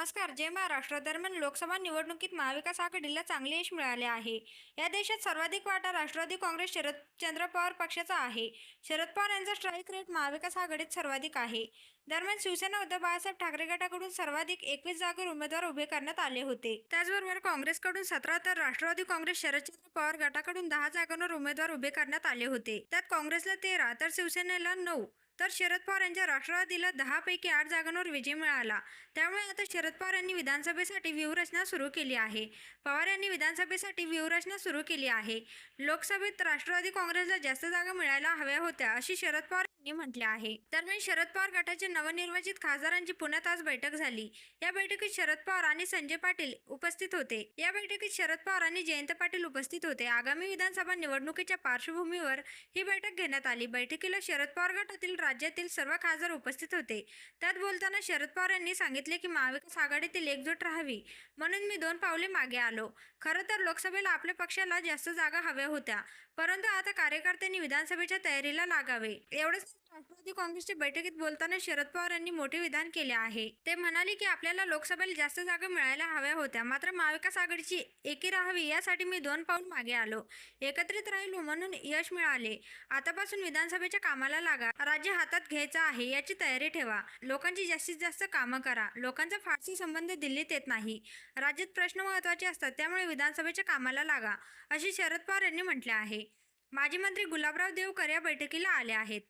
नमस्कार. जय महाराष्ट्र. दरम्यान लोकसभा निवडणुकीत महाविकास आघाडीला चांगले यश मिळाले आहे. या देशात सर्वाधिक वाटा राष्ट्रवादी काँग्रेस शरदचंद्र पवार पक्षाचा आहे. शरद पवार यांचा स्ट्राईक रेट महाविकास आघाडीत सर्वाधिक आहे. दरम्यान शिवसेना उद्धव बाळासाहेब ठाकरे गटाकडून सर्वाधिक एकवीस जागेवर उमेदवार उभे करण्यात आले होते. त्याचबरोबर काँग्रेसकडून सतरा तर राष्ट्रवादी काँग्रेस शरदचंद्र पवार गटाकडून दहा जागांवर उमेदवार उभे करण्यात आले होते. त्यात काँग्रेसला तेरा तर शिवसेनेला नऊ. तर शरद पवार यांच्या राष्ट्रवादीला दहापैकी आठ जागांवर विजय मिळाला. त्यामुळे आता शरद पवार यांनी विधानसभेसाठी व्यूहरचना सुरू केली आहे. पवार यांनी विधानसभेसाठी व्यूहरचना सुरू केली आहे. लोकसभेत राष्ट्रवादी काँग्रेसला जास्त जागा मिळायला हव्या होत्या अशी शरद पवार यांनी म्हटले आहे. दरम्यान शरद पवार गटाच्या नवनिर्वाचित खासदारांची पुण्यात आज बैठक झाली. या बैठकीत शरद पवार आणि संजय पाटील उपस्थित होते. या बैठकीत शरद पवार आणि जयंत पाटील उपस्थित होते. आगामी विधानसभा निवडणुकीच्या पार्श्वभूमीवर ही बैठक घेण्यात आली. बैठकीला शरद पवार गटातील राज्यातील सर्व खासदार उपस्थित होते. त्यात बोलताना शरद पवार यांनी सांगितले की महाविकास आघाडीतील एकजूट राहावी. म्हणून मी दोन पावले मागे आलो. खरं तर लोकसभेला आपल्या पक्षाला जास्त जागा हव्या होत्या. परंतु आता कार्यकर्त्यांनी विधानसभेच्या तयारीला लागावे. एवढंच राष्ट्रवादी काँग्रेसच्या बैठकीत बोलताना शरद पवार यांनी मोठे विधान केले आहे. ते म्हणाले की आपल्याला लोकसभेला जास्त जागा मिळायला हव्या होत्या. मात्र महाविकास आघाडीची एकी राहावी यासाठी मी दोन पाऊल मागे आलो. एकत्रित राहिलो म्हणून यश मिळाले. आतापासून विधानसभेच्या कामाला लागा. राज्य हातात घ्यायचं आहे याची तयारी ठेवा. लोकांची जास्तीत जास्त कामं करा. लोकांचा फारसी संबंध दिल्लीत येत नाही. राज्यात प्रश्न महत्त्वाचे असतात त्यामुळे विधानसभेच्या कामाला लागा अशी शरद पवार यांनी म्हटले आहे. माजी मंत्री गुलाबराव देवकर या बैठकीला आले आहेत.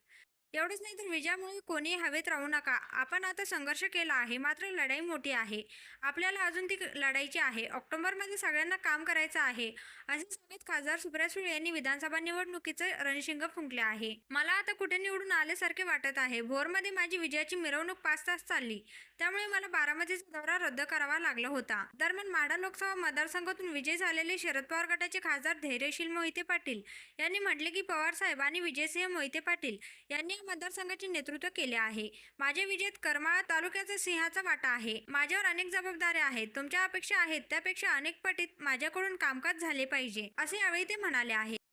एवढंच नाही तर विजयामुळे कोणीही हवेत राहू नका. आपण आता संघर्ष केला आहे. मात्र लढाई मोठी आहे. आपल्याला अजून ती लढायची आहे. ऑक्टोबरमध्ये सगळ्यांना काम करायचं आहे. असे सांगत खासदार सुप्रिया सुळे यांनी विधानसभा निवडणुकीचं रणशिंग फुंकले आहे. मला आता कुठे निवडून आल्यासारखे वाटत आहे. भोरमध्ये माझी विजयाची मिरवणूक पाच तास चालली. त्यामुळे मला बारामतीचा दौरा रद्द करावा लागला होता. दरम्यान माढा लोकसभा मतदारसंघातून विजय झालेले शरद पवार गटाचे खासदार धैर्यशील मोहिते पाटील यांनी म्हटले की पवार साहेब आणि विजयसिंह मोहिते पाटील यांनी या मतदारसंघाचे नेतृत्व केले आहे. माझ्या विजयात करमाळा तालुक्याचा सिंहाचा वाटा आहे. माझ्यावर अनेक जबाबदाऱ्या आहेत. तुमच्या अपेक्षा आहेत. त्यापेक्षा अनेक पटीत माझ्याकडून कामकाज झाले पाहिजे असे यावेळी ते म्हणाले आहे.